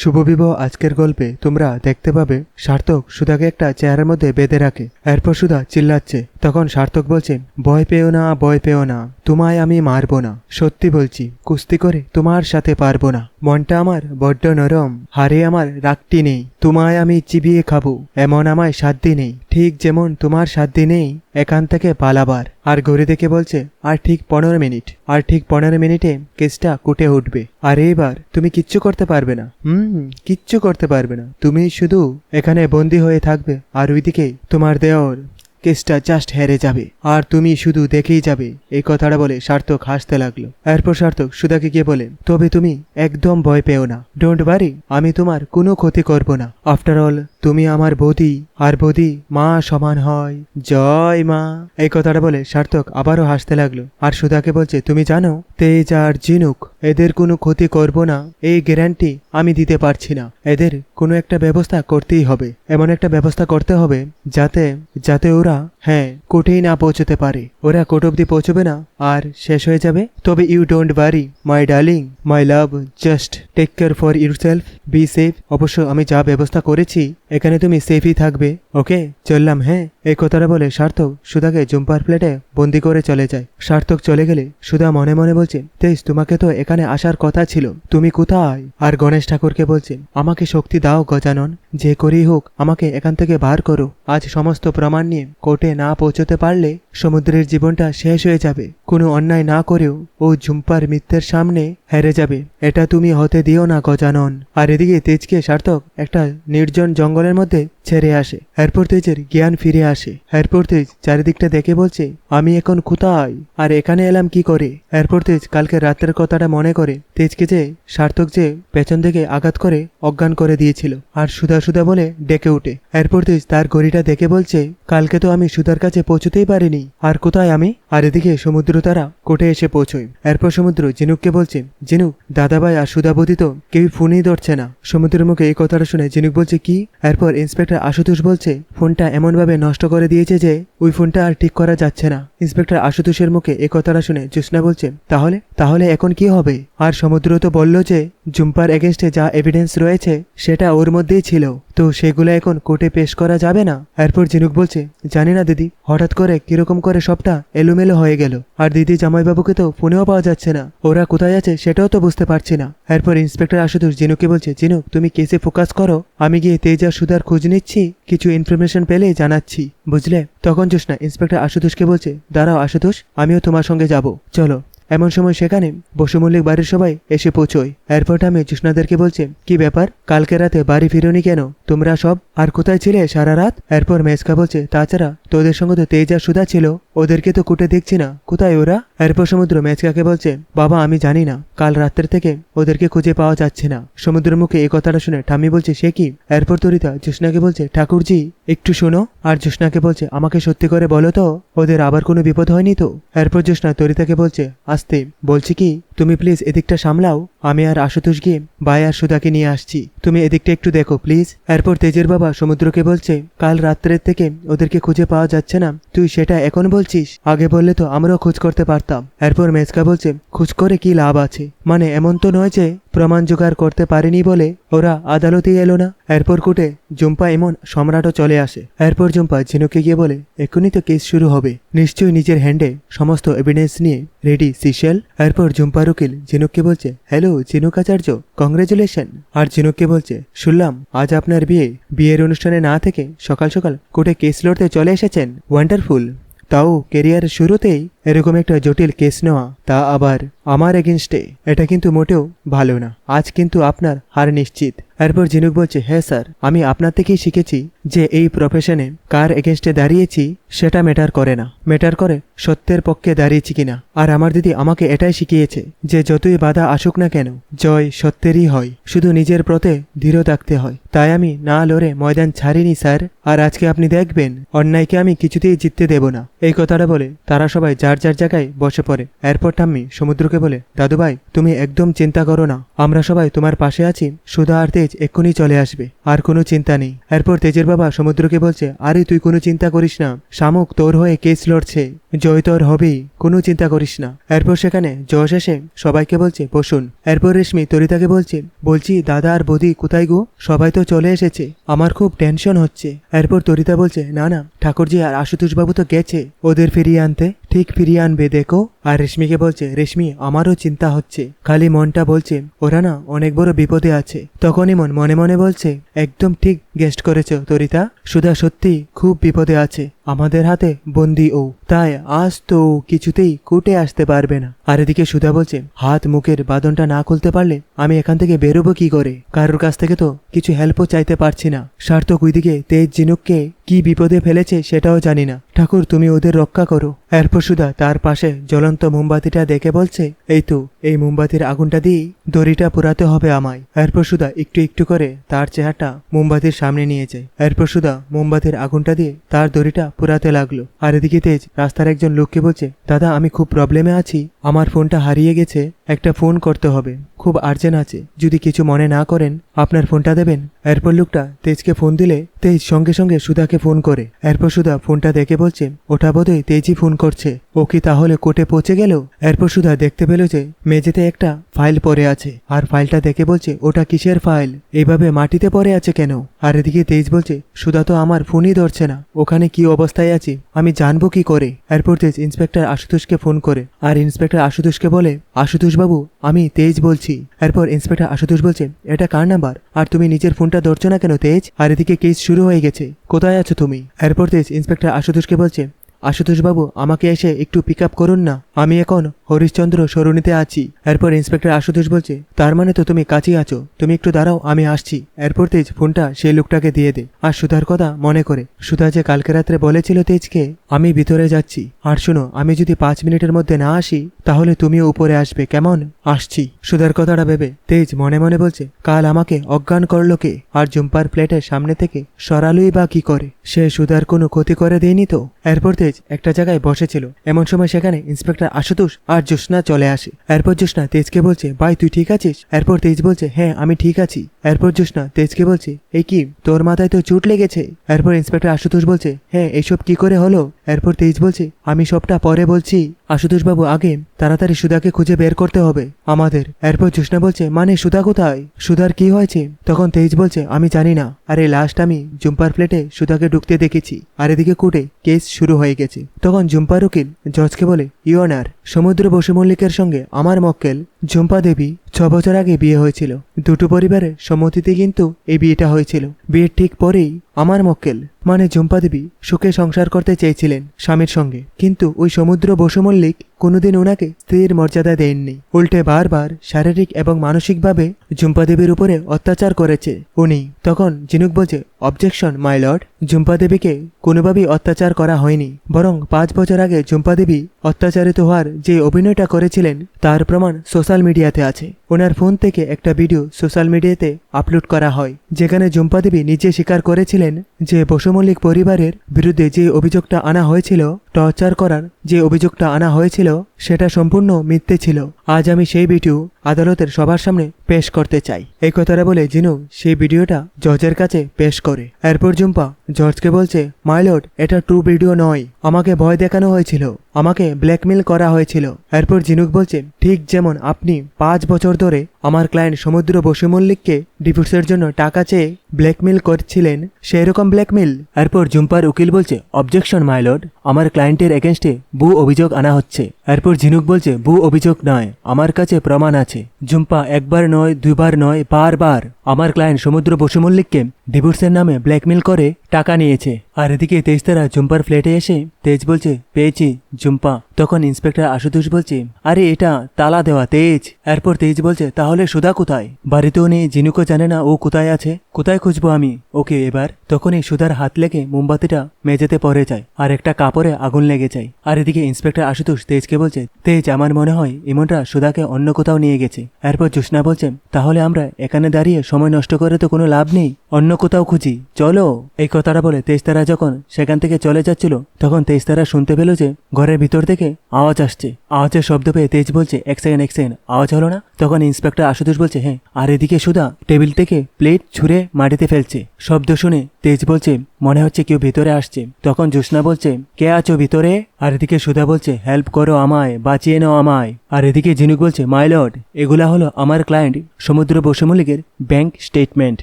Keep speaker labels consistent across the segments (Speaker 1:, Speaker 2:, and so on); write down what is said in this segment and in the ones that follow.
Speaker 1: শুভবিবাহ আজকের গল্পে তোমরা দেখতে পাবে সার্থক সুধাকে একটা চেয়ারের মধ্যে বেঁধে রাখে। এরপর সুধা চিল্লাচ্ছে তখন সার্থক বলছেন ভয় পেও না, ভয় পেও না, তোমায় আমি মারবো না। সত্যি বলছি, কুস্তি করে তোমার সাথে পারব না। মনটা আমার বড্ড নরম হারে আমার রাগটি নেই। তোমায় আমি চিবিয়ে খাব, এমন আমায় সাধ্যি নেই। ঠিক যেমন তোমার সাধ্যি নেই, এখান থেকে পালাবার। আর ঘড়ি দেখে বলছে, আর ঠিক পনেরো মিনিট, আর ঠিক পনেরো মিনিটে কেসটা কুটে উঠবে। আর এইবার তুমি কিচ্ছু করতে পারবে না। হুম, কিচ্ছু করতে পারবে না। তুমি শুধু এখানে বন্দি হয়ে থাকবে, আর ওইদিকে তোমার দেওর কেসটা জাস্ট হেরে যাবে। আর তুমি শুধু দেখেই যাবে। এই কথাটা বলে সার্থক হাসতে লাগল। এরপর সার্থক সুধাকে গিয়ে বলে, তবে তুমি একদম ভয় পেও না। ডোন্ট ওয়ারি আমি তোমার কোনো ক্ষতি করব না। আফটার অল তুমি আমার বৌদি, আর বৌদি মা সমান হয়। জয় মা। এই কথাটা বলে সার্থক আবারও হাসতে লাগল। আর সুধাকে বলছে, তুমি জানো, তেজ আর জিনুক এদের কোনো ক্ষতি করব না। এই গ্যারান্টি আমি দিতে পারছি না। এদের কোনো একটা ব্যবস্থা করতেই হবে। এমন একটা ব্যবস্থা করতে হবে যাতে যাতে ওরা হ্যাঁ কোর্টেই না পৌঁছতে পারে। ওরা কোর্ট অব্দি পৌঁছবে না, আর শেষ হয়ে যাবে। তবে you don't worry my darling my love just take care for yourself be safe অবশ্য আমি যা ব্যবস্থা করেছি, এখানে তুমি সেফই থাকবে ওকে চললাম হ্যাঁ? এই কথাটা বলে সার্থক সুধাকে জুম্পার প্লেটে বন্দি করে চলে যায়। সার্থক চলে গেলে সুধা মনে মনে বলছে, তেইশ, তোমাকে তো এখানে আসার কথা ছিল। তুমি কোথায়? আর গণেশ ঠাকুরকে বলছে, আমাকে শক্তি দাও, গজানন। যে করেই হোক, আমাকে এখান থেকে বার করো। আজ সমস্ত প্রমাণ নিয়ে কোর্টে না পৌঁছতে পারলে সমুদ্রের জীবনটা শেষ হয়ে যাবে। কোনো অন্যায় না করেও ও ঝুম্পার মিথ্যের সামনে হেরে যাবে। এটা তুমি হতে দিও না, গজানন। আর এদিকে তেজকে সার্থক একটা নির্জন জঙ্গলের মধ্যে ছেড়ে আসে। এরপর তেজের জ্ঞান ফিরে আসে। এরপর তেজ চারিদিকটা দেখে বলছে, আমি এখন কোথায়? আর এখানে এলাম কি করে? এরপর তেজ কালকে রাতের কথাটা মনে করে তেজকে যে সার্থক যে পেছন থেকে আঘাত করে অজ্ঞান করে দিয়েছিল। আর সুধা সুধা বলে ডেকে উঠে। এরপর তেজ তার ঘড়িটা দেখে বলছে, কালকে তো আমি সুধার কাছে পৌঁছতেই পারিনি। আর কোথায় আমি? আর এদিকে সমুদ্র তারা কোটে এসে পৌঁছয়। এরপর সমুদ্র জিনুককে বলছে, জিনুক, দাদাভাই আর সুধাবধি তো কেউই ফোনই ধরছে না। সমুদ্রের মুখে এই কথাটা শুনে জিনুক বলছে, কি? এরপর ইন্সপেক্টর আশুতোষ বলছে, ফোনটা এমনভাবে নষ্ট করে দিয়েছে যে, ওই ফোনটা আর ঠিক করা যাচ্ছে না। ইন্সপেক্টর আশুতোষের মুখে এ কথাটা শুনে জ্যোৎস্না বলছে, তাহলে তাহলে এখন কি হবে? আর সমুদ্র তো বলল যে, জুম্পার এগেনস্টে যা এভিডেন্স রয়েছে, সেটা ওর মধ্যেই ছিল। তো সেগুলো এখন কোর্টে পেশ করা যাবে না। এরপর জিনুক বলছে, জানি না দিদি, হঠাৎ করে কীরকম করে সবটা এলোমেলো হয়ে গেল। আর দিদি জামাইবাবুকে তো ফোনেও পাওয়া যাচ্ছে না। ওরা কোথায় আছে সেটাও তো বুঝতে পারছি না। এরপর ইন্সপেক্টর আশুতোষ জিনুকে বলছে জিনুক তুমি কেসে ফোকাস করো। আমি গিয়ে তেজা সুধার খোঁজ নিচ্ছি, কিছু ইনফরমেশন পেলে জানাচ্ছি। বুঝলে? তখন জোসনা ইন্সপেক্টর আশুতোষকে বলছে, দাঁড়াও আশুতোষ, আমিও তোমার সঙ্গে যাব। চলো। এমন সময় সেখানে বসুমল্লিক বাড়ির সবাই এসে পৌঁছয়। এরপর আমি জ্যোৎস্নাদেরকে বলছে, কি ব্যাপার? কালকে রাতে বাড়ি ফিরোনি কেন? তোমরা সব? আর কোথায় ছিলে সারা রাত? এরপর মেসকা বলছে, তাছাড়া তোদের সঙ্গে তো তেজ আর সুধা ছিল। ওদেরকে তো কুটে দেখছি না। কোথায় ওরা? এরপর সমুদ্র মেচকাকে বলছে? বাবা, আমি জানি না। কাল রাত্রের থেকে ওদেরকে খুঁজে পাওয়া যাচ্ছে না। সমুদ্রের মুখে এই কথাটা শুনে ঠাম্মি বলছে, সে কি? এরপর তরিতা জোসনাকে বলছে, ঠাকুরজি, একটু শোনো। আর জ্যোৎস্নাকে বলছে, আমাকে সত্যি করে বলো তো, ওদের আবার কোনো বিপদ হয়নি তো? এরপর জোসনা তরিতাকে বলছে, আসতে, বলছি কি, তুমি প্লিজ এদিকটা সামলাও, আমি আর আশুতোষ গিয়ে বাই আর সুধাকে নিয়ে আসছি। তুমি এদিকটা একটু দেখো, প্লিজ। এরপর তেজের বাবা সমুদ্রকে বলছে, কাল রাত্রের থেকে ওদেরকে খুঁজে পাওয়া যাচ্ছে না। তুই সেটা এখন বলছিস? আগে বললে তো আমরাও খোঁজ করতে পারতাম। এরপর মেজকা বলছে, খোঁজ করে কি লাভ আছে? মানে এমন তো নয় যে, প্রমাণ জোগাড় করতে পারেনি বলে ওরা আদালতে এলো না। এরপর কুটে জুম্পা এমন সম্রাটও চলে আসে। এরপর জুম্পা ঝিনুকে গিয়ে বলে, এক্ষুনি তো কেস শুরু হবে। নিশ্চয়ই নিজের হ্যান্ডে সমস্ত এভিডেন্স নিয়ে রেডি সিশেল এরপর জুম্পার উকিল ঝিনুককে বলছে হ্যালো ঝিনুক আচার্য কংগ্রেচুলেশন আর ঝিনুককে বলছে, শুনলাম, আজ আপনার বিয়ে, বিয়ের অনুষ্ঠানে না থেকে সকাল সকাল কোর্টে কেস লড়তে চলে এসেছেন। ওয়ান্ডারফুল তাও কেরিয়ারের শুরুতেই এরকম একটা জটিল কেস নেওয়া, তা আবার আমার এগেনস্টে এটা কিন্তু মোটেও ভালো না। আজ কিন্তু আপনার হার নিশ্চিত। এরপর জিনুক বলছে হ্যাঁ স্যার, আমি আপনার থেকেই শিখেছি যে এই প্রফেশনে কার এগেনস্টে দাঁড়িয়েছি, সেটা ম্যাটার করে না। ম্যাটার করে সত্যের পক্ষে দাঁড়িয়েছি কিনা। আর আমার দিদি আমাকে এটাই শিখিয়েছে যে যতই বাধা আসুক না কেন, জয় সত্যেরই হয়। শুধু নিজের প্রতে দৃঢ় থাকতে হয়। তাই আমি না লড়ে ময়দান ছাড়িনি স্যার। আর আজকে আপনি দেখবেন, অন্যায়কে আমি কিছুতেই জিততে দেব না। এই কথাটা বলে তারা সবাই যার যার যার জায়গায় বসে পড়ে। এরপর ঠাম্মি সমুদ্রকে বলে দাদু ভাই তুমি একদম চিন্তা করো না। আমরা সবাই তোমার পাশে আছি, সুধা আর তেজ এক্ষুনি চলে আসবে, আর কোনো চিন্তা নেই। এরপর তেজের বাবা সমুদ্রকে বলছে, আরে, তুই কোনো চিন্তা করিস না। শামুক, তোর হয়ে কেস লড়ছে। জয় তোর হবেই, কোনো চিন্তা করিস না। এরপর সেখানে যশ এসে সবাইকে বলছে, বসুন। এরপর রেশমি তরিতাকে বলছে, বলছি, দাদা আর বৌদি কোথায় গো? সবাই তো চলে এসেছে। আমার খুব টেনশন হচ্ছে। এরপর তরিতা বলছে, না না, ঠাকুরজি আর আশুতোষ বাবু তো গেছে, ওদের ফিরিয়ে আনতে। ঠিক ফিরিয়ে আনবে দেখো আর রেশমিকে বলছে, রেশমি, আমারও চিন্তা হচ্ছে। খালি মনটা বলছে, ওরা না অনেক বড় বিপদে আছে। তখনই মন মনে মনে বলছে, একদম ঠিক গেস্ট করেছ তরিতা। সুধা সত্যি খুব বিপদে আছে। আমাদের হাতে বন্দি ও। তাই আজ তো কিছুতেই কুটে আসতে পারবে না। আর এদিকে সুধা বলছে, হাত মুখের বাদনটা না খুলতে পারলে আমি এখান থেকে বেরোবো কি করে? কারোর কাছ থেকে তো কিছু হেল্পও চাইতে পারছি না। সার্থক ওইদিকে তেজ জিনুককে কি বিপদে ফেলেছে সেটাও জানি না। ঠাকুর, তুমি ওদের রক্ষা করো। এরপর সুধা তার পাশে জ্বলন্ত মোমবাতিটা দেখে বলছে, এই তো, এই মোমবাতির আগুনটা দিয়েই দড়িটা পুরাতে হবে আমায়। এরপর সুদা একটু একটু করে তার চেহারাটা মোমবাতির সামনে নিয়ে যায়। এরপর সুদা মোমবাতির আগুনটা দিয়ে তার দড়িটা পুরাতে লাগল। আর এদিকে তেজ রাস্তার একজন লোককে বলছে, দাদা, আমি খুব প্রবলেমে আছি। আমার ফোনটা হারিয়ে গেছে, একটা ফোন করতে হবে। খুব আর্জেন্ট আছে। যদি কিছু মনে না করেন, আপনার ফোনটা দেবেন। এরপর লোকটা তেজকে ফোন দিলে, তেজ সঙ্গে সঙ্গে সুধাকে ফোন করে। এরপর সুধা ফোনটা দেখে বলছে, ওটা বোধহয় তেজই ফোন করছে। ও কি তাহলে কোর্টে পৌঁছে গেল? এরপর সুধা দেখতে পেল যে, মেঝেতে একটা ফাইল পড়ে আছে। আর ফাইলটা দেখে বলছে, ওটা কিসের ফাইল? এইভাবে মাটিতে পড়ে আছে কেন? আর এদিকে তেজ বলছে, সুধা তো আমার ফোনই ধরছে না। ওখানে কি অবস্থায় আছে? আমি জানব কি করে? এরপর তেজ ইন্সপেক্টর আশুতোষকে ফোন করে। আর ইন্সপেক্টর আশুতোষকে বলে আশুতোষ বাবু আমি তেজ বলছি। এরপর ইন্সপেক্টর আশুতোষ বলছে এটা কার নাম্বার? আর তুমি নিজের ফোনটা ধরছো না কেন তেজ? আর এদিকে কেস শুরু হয়ে গেছে। কোথায় আছো তুমি? এরপর তেজ ইন্সপেক্টর আশুতোষকে বলছে আশুতোষ বাবু আমাকে এসে একটু পিক আপ করুন না। আমি এখন হরিশ্চন্দ্র সরণিতে আছি। এরপর ইন্সপেক্টর আশুতোষ বলছে, তার মানে তো তুমি কাছেই আছো। তুমি একটু দাঁড়াও, আমি আসছি। এরপর তেজ ফোনটা সেই লোকটাকে দিয়ে দে। আর সুধার কথা মনে করে, সুধা যে কালকে রাত্রে বলেছিল তেজকে, আমি ভিতরে যাচ্ছি। আর শুনো, আমি যদি পাঁচ মিনিটের মধ্যে না আসি, তাহলে তুমিও উপরে আসবে। কেমন? আসছি। সুধার কথাটা ভেবে তেজ মনে মনে বলছে, কাল আমাকে অজ্ঞান করল কে? আর জুম্পার প্লেটের সামনে থেকে সরালোই বা কি করে? সে সুধার কোনো ক্ষতি করে দেয়নি তো? এরপর তেজ একটা জায়গায় বসেছিল। এমন সময় সেখানে ইন্সপেক্টর আশুতোষ আর জ্যোৎস্না চলে আসে। এরপর জ্যোৎস্না তেজকে বলছে, ভাই, তুই ঠিক আছিস? এরপর তেজ বলছে হ্যাঁ আমি ঠিক আছি। এরপর জ্যোৎস্না তেজকে বলছে, এই কি, তোর মাথায় তো চোট লেগেছে? এরপর ইন্সপেক্টর আশুতোষ বলছে হ্যাঁ এইসব কি করে হলো? এরপর তেজ বলছে, আমি সবটা পরে বলছি। আশুতোষ বাবু আগে তাড়াতাড়ি সুধাকে খুঁজে বের করতে হবে। আমাদের। এরপর জ্যোৎস্না বলছে মানে সুধা কোথায়? সুধার কি হয়েছে? তখন তেজ বলছে, আমি জানি না। আরে, লাস্ট আমি জুম্পার প্লেটে সুধাকে ঢুকতে দেখেছি। আর এদিকে কোর্টে কেস শুরু হয়ে গেছে। তখন জুম্পার উকিল জজকে বলে ইয়নার সমুদ্র বসু মল্লিকের সঙ্গে আমার মক্কেল ঝুম্পা দেবী ছ বছর আগে বিয়ে হয়েছিল। দুটো পরিবারের সম্মতিতে কিন্তু এই বিয়েটা হয়েছিল। বিয়ের ঠিক পরেই আমার মক্কেল মানে ঝুম্পা দেবী, সুখে সংসার করতে চেয়েছিলেন স্বামীর সঙ্গে। কিন্তু ওই সমুদ্র বসু মল্লিক কোনোদিন ওনাকে স্ত্রীর মর্যাদা দেননি। উল্টে বারবার শারীরিক এবং মানসিকভাবে ঝুম্পা দেবীর উপরে অত্যাচার করেছে উনি। তখন জিনুক বলছে অবজেকশন মাই লর্ড ঝুম্পা দেবীকে কোনোভাবেই অত্যাচার করা হয়নি। বরং পাঁচ বছর আগে ঝুম্পা দেবী অত্যাচারিত হওয়ার যে অভিনয়টা করেছিলেন তার প্রমাণ সোশ্যাল মিডিয়াতে আছে। ওনার ফোন থেকে একটা ভিডিও সোশ্যাল মিডিয়াতে আপলোড করা হয়, যেখানে জুম্পা দেবী নিজে স্বীকার করেছিলেন যে বসুমল্লিক পরিবারের বিরুদ্ধে যে অভিযোগটা আনা হয়েছিল, টর্চার করার যে অভিযোগটা আনা হয়েছিল, সেটা সম্পূর্ণ মিথ্যে ছিল। আজ আমি সেই ভিডিও আদালতের সবার সামনে পেশ করতে চাই। এই কথাটা বলে জিনু সেই ভিডিওটা জজের কাছে পেশ করে। এরপর জুম্পা জর্জকে বলছে মাইলট এটা ট্রু ভিডিও নয়। আমাকে ভয় দেখানো হয়েছিল। আমাকে ব্ল্যাকমেল করা হয়েছিল। এরপর জিনুক বলছে, ঠিক যেমন আপনি পাঁচ বছর ধরে আমার ক্লায়েন্ট সমুদ্র বসু মল্লিককে ডিভোর্সের জন্য টাকা চেয়ে ব্ল্যাকমেল করছিলেন। সেই রকম ব্ল্যাকমেল এরপর জুম্পার উকিল বলছে অবজেকশন মাইলড আমার ক্লায়েন্টের এগেনস্টে বু অভিযোগ আনা হচ্ছে। এরপর ঝিনুক বলছে বু অভিযোগ নয়, আমার কাছে প্রমাণ আছে। জুম্পা একবার নয়, দুইবার নয়, বারবার। আমার ক্লায়েন্ট সমুদ্র বসু মল্লিককে ডিভোর্সের নামে ব্ল্যাকমেল করে টাকা নিয়েছে। আর এদিকে তেজতারা জুম্পার ফ্ল্যাটে এসে তেজ বলছে, পেয়েছি, জুম্পা। তখন ইন্সপেক্টর আশুতোষ বলছে, আরে, এটা তালা দেওয়া, তেজ। এরপর তেজ বলছে, তাহলে সুধা কোথায়? বাড়িতেও নেই জিনুকও জানে না, ও কোথায় আছে? কোথায় খুঁজবো আমি? ওকে, এবার? তখনই সুধার হাত লেগে মোমবাতিটা মেঝেতে পড়ে যায়, আর একটা কাপড়ে আগুন লেগে যায়। আর এদিকে ইন্সপেক্টর আশুতোষ তেজকে বলছে, তেজ, আমার মনে হয় ইমনটা সুধাকে অন্য কোথাও নিয়ে গেছে। এরপর জোসনা বলছে, তাহলে আমরা এখানে দাঁড়িয়ে সময় নষ্ট করে তো কোনো লাভ নেই? অন্য কোথাও খুঁজি। চলো, এই কথাটা বলে তেজতারা যখন সেখান থেকে চলে যাচ্ছিল, তখন তেজতারা শুনতে পেল যে ঘরের ভিতর থেকে আওয়াজ আসছে। আওয়াজের শব্দ পেয়ে তেজ বলছে, এক সেকেন্ড এক সেকেন্ড, আওয়াজ হলো না? তখন ইন্সপেক্টর আশুতোষ বলছে হ্যাঁ। আর এদিকে সুধা টেবিল থেকে প্লেট ছুঁড়ে মাটিতে ফেলছে। শব্দ শুনে তেজ বলছে, মনে হচ্ছে কেউ ভিতরে আসছে। তখন জ্যোৎস্না বলছে, কে আছো ভিতরে? আর এদিকে সুধা বলছে, হেল্প করো আমায়, বাঁচিয়ে নাও আমায়। আর এদিকে ঝিনুক বলছে, মাই লর্ড, এগুলা হলো আমার ক্লায়েন্ট সমুদ্র বসুমল্লিকের ব্যাংক স্টেটমেন্ট।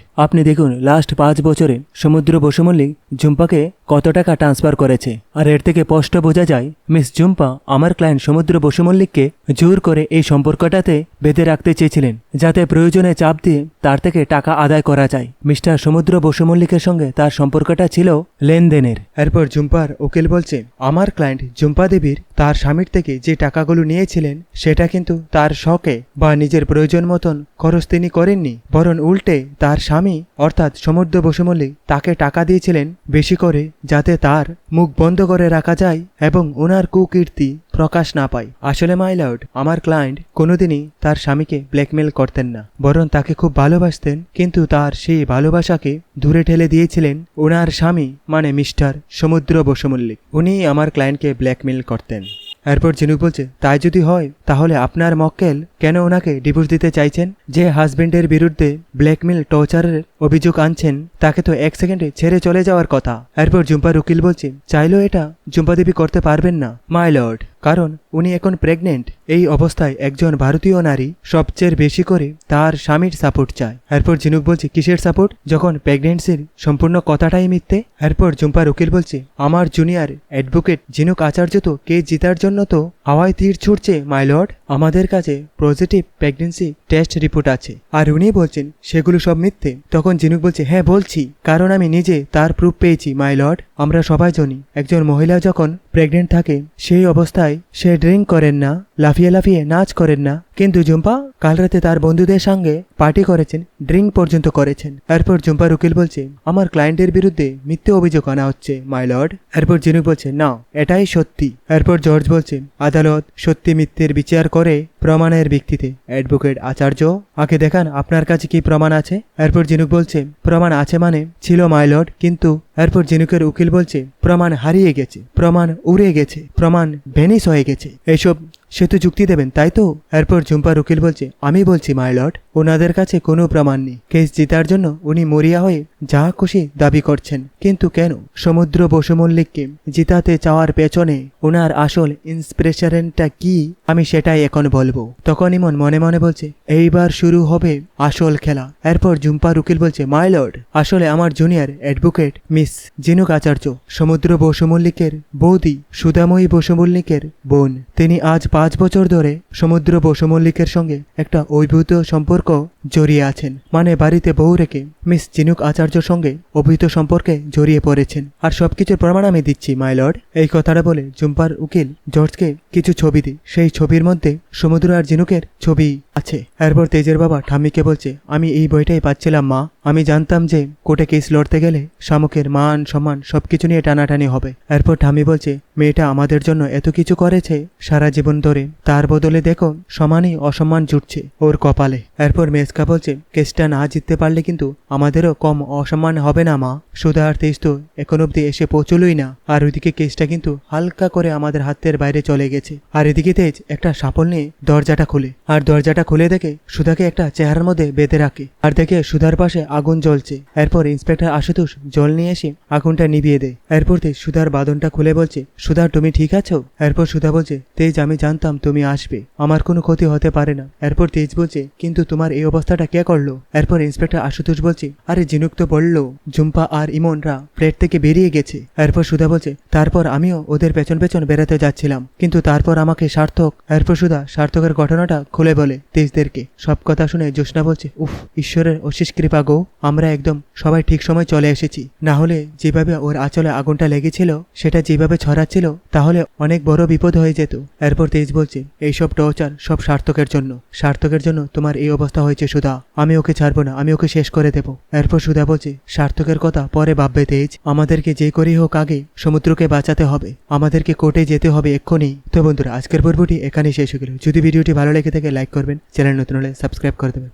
Speaker 1: আপনি দেখুন, লাস্ট পাঁচ বছরে সমুদ্র বসু মল্লিক ঝুম্পাকে কত টাকা ট্রান্সফার করেছে। আর এর থেকে স্পষ্ট বোঝা যায়, মিস ঝুম্পা, আমার ক্লায়েন্ট সমুদ্র বসু মল্লিককে জোর করে এই সম্পর্কটাতে বেঁধে রাখতে চেয়েছিলেন, যাতে প্রয়োজনে চাপ দিয়ে তার থেকে টাকা আদায় করা যায়। মিস্টার সমুদ্র বসু মল্লিকের সঙ্গে তার সম্পর্কটা ছিল লেনদেনের। এরপর ঝুম্পার উকিল বলছে, আমার ক্লায়েন্ট ঝুম্পা দেবীর তার স্বামীর থেকে যে টাকাগুলো নিয়েছিলেন, সেটা কিন্তু তার শখে বা নিজের প্রয়োজন মতন খরচ তিনি করেননি, বরং উল্টে তার স্বামী, অর্থাৎ সমুদ্র বসু মল্লিক, তাকে টাকা দিয়েছিলেন বেশি করে যাতে তার মুখ বন্ধ করে রাখা যায় এবং ওনার কুকীর্তি প্রকাশ না পায়। আসলে, মাই লাউড আমার ক্লায়েন্ট কোনোদিনই তার স্বামীকে ব্ল্যাকমেল করতেন না। বরং তাকে খুব ভালোবাসতেন, কিন্তু তার সেই ভালোবাসাকে দূরে ঠেলে দিয়েছিলেন ওনার স্বামী মানে মিস্টার সমুদ্র বসমল্লিক। উনি আমার ক্লায়েন্টকে ব্ল্যাকমেল করতেন। এরপর ঝিনুক বলছে, তাই যদি হয়, তাহলে আপনার মক্কেল কেন ওনাকে ডিভোর্স দিতে চাইছেন? যে হাজবেন্ডের বিরুদ্ধে ব্ল্যাকমেল টর্চারের অভিযোগ আনছেন, তাকে তো এক সেকেন্ডে ছেড়ে চলে যাওয়ার কথা। এরপর জুম্পার উকিল বলছে, চাইলেও এটা জুম্পা দেবী করতে পারবেন না মাই লর্ড কারণ উনি এখন প্রেগনেন্ট এই অবস্থায় একজন ভারতীয় নারী সবচেয়ে বেশি করে তার স্বামীর সাপোর্ট চায়। এরপর ঝিনুক বলছে, কিসের সাপোর্ট যখন প্রেগনেন্সির সম্পূর্ণ কথাটাই মিথ্যে? এরপর জুম্পার উকিল বলছে, আমার জুনিয়র অ্যাডভোকেট ঝিনুক আচার্য তো কে জিতার জন্য তো হাওয়ায় তীর ছুটছে মাই লর্ড আমাদের কাছে পজিটিভ প্রেগনেন্সি টেস্ট রিপোর্ট আছে। আর উনি বলছেন, সেগুলো সব মিথ্যে। তখন জিনুক বলছে হ্যাঁ বলছি। কারণ আমি নিজে তার প্রুফ পেয়েছি মাই লর্ড আমরা সবাই জানি, একজন মহিলা যখন প্রেগনেন্ট থাকে, সেই অবস্থায় সে ড্রিঙ্ক করেন না, লাফিয়ে লাফিয়ে নাচ করেন না। কিন্তু জুম্পা কাল রাতে তার বন্ধুদের সঙ্গে পার্টি করেছেন ড্রিঙ্ক পর্যন্ত করেছেন। এরপর জুম্পার উকিল বলছে, আমার ক্লায়েন্টের বিরুদ্ধে মিথ্যে অভিযোগ আনা হচ্ছে মাই লর্ড এরপর জিনুক বলছে, না, এটাই সত্যি। এরপর জর্জ বলছে, আদালত সত্যি মিথ্যের বিচার করে প্রমাণের ভিত্তিতে। অ্যাডভোকেট আচার্য, আগে দেখান আপনার কাছে কি প্রমাণ আছে? এরপর জিনুক বলছে, প্রমাণ আছে মানে ছিল মাইলর্ড কিন্তু এরপর জিনুকের উকিল বলছে, প্রমাণ হারিয়ে গেছে, প্রমাণ উড়ে গেছে, প্রমাণ ভেনিস হয়ে গেছে। এইসব সে তো যুক্তি দেবেন, তাই তো? এরপর ঝুম্পার উকিল বলছে, আমি বলছি মাই লর্ড ওনাদের কাছে কোনো প্রমাণ নেই। কেস জিতার জন্য উনি মরিয়া হয়ে যা খুশি দাবি করছেন। কিন্তু কেন? সমুদ্র বসু মল্লিককে জিতাতে চাওয়ার পেছনে ওনার আসল ইন্সপিরেশনটা কি? আমি সেটাই এখন বলব। তখন ইমন মনে মনে বলছে, এইবার শুরু হবে আসল খেলা। এরপর ঝুম্পার উকিল বলছে মাই লর্ড আসলে আমার junior advocate miss Jinuk Acharya, Samudra Basu মল্লিকের বৌদি সুদাময়ী বসু মল্লিকের বোন। তিনি আজ পাঁচ বছর ধরে সমুদ্র বসুমল্লিকের সঙ্গে একটা অভিভূত সম্পর্ক জড়িয়ে আছেন। মানে বাড়িতে বউ রেখে মিস জিনুক আচার্যর সঙ্গে অভিহিত সম্পর্কে জড়িয়ে পড়েছেন। আর সবকিছুর প্রমাণ আমি দিচ্ছি, মাই লর্ড। এই কথাটা বলে জুম্পার উকিল জর্জকে কিছু ছবি দিই। সেই ছবির মধ্যে সমুদ্র আর জিনুকের ছবি আছে। এরপর তেজের বাবা ঠাম্মিকে বলছে, আমি এই বইটাই পাচ্ছিলাম, মা। আমি জানতাম যে কোর্টে কেস লড়তে গেলে শামুকের মান, সম্মান, সবকিছু নিয়ে টানাটানি হবে। এরপর ঠাম্মি বলছে, মেয়েটা আমাদের জন্য এত কিছু করেছে সারা জীবন ধরে। তার বদলে দেখো সমানই অসম্মান জুটছে ওর কপালে। এরপর মেসকা বলছে, কেসটা না জিততে পারলে কিন্তু আমাদেরও কম অসম্মান হবে না, মা। সুধা আর তেজ তো এখন অব্দি এসে পৌঁছলই না। আর ওইদিকে কেসটা কিন্তু হালকা করে আমাদের হাতের বাইরে চলে গেছে। আর এদিকে তেজ একটা সাপল নিয়ে দরজাটা খুলে। আর দরজাটা খুলে দেখে সুধাকে একটা চেহারার মধ্যে বেঁধে রাখে। আর দেখে সুধার পাশে আগুন জ্বলছে। এরপর ইন্সপেক্টর আশুতোষ জল নিয়ে এসে আগুনটা নিভিয়ে দেয়। এরপর তেজ সুধার বাদনটা খুলে বলছে, সুধা, তুমি ঠিক আছো? এরপর সুধা বলছে, তেজ, আমি জানতাম তুমি আসবে। আমার কোনো ক্ষতি হতে পারে না। এরপর তেজ বলছে, কিন্তু তোমার এই অবস্থাটা কে করল? এরপর ইন্সপেক্টর আশুতোষ বলছে, আরে জিনুক তো বলল ঝুম্পা আর ইমনরা প্লেট থেকে বেরিয়ে গেছে। এরপর সুধা বলছে, তারপর আমিও ওদের পেছন পেছন বেড়াতে যাচ্ছিলাম, কিন্তু তারপর আমাকে সার্থক এরপর সুধা সার্থকের ঘটনাটা খুলে বলে তেজদেরকে। সব কথা শুনে জ্যোৎস্না বলছে, উফ, ঈশ্বরের অশেষ কৃপা গো, আমরা একদম সবাই ঠিক সময় চলে এসেছি। না হলে যেভাবে ওর আঁচলে আগুনটা লেগেছিল, সেটা যেভাবে ছড়াচ্ছিল, তাহলে অনেক বড় বিপদ হয়ে যেত। এরপর তেজ বলছে, এইসব টর্চার সব সার্থকের জন্য। সার্থকের জন্য তোমার এই অবস্থা হয়েছে সুধা, আমি ওকে ছাড়বো না, আমি ওকে শেষ করে দেব। এরপর সুধা বলছে, সার্থকের কথা পরে ভাববে তেজ, আমাদেরকে যে করেই হোক আগে সমুদ্রকে বাঁচাতে হবে, আমাদেরকে কোর্টে যেতে হবে এক্ষুনি। তো বন্ধুরা, আজকের পর্বটি এখানেই শেষ হয়ে গেল। যদি ভিডিওটি ভালো লেগে থাকে, লাইক করবেন, চ্যানেল নতুন হলে সাবস্ক্রাইব করে দেবেন।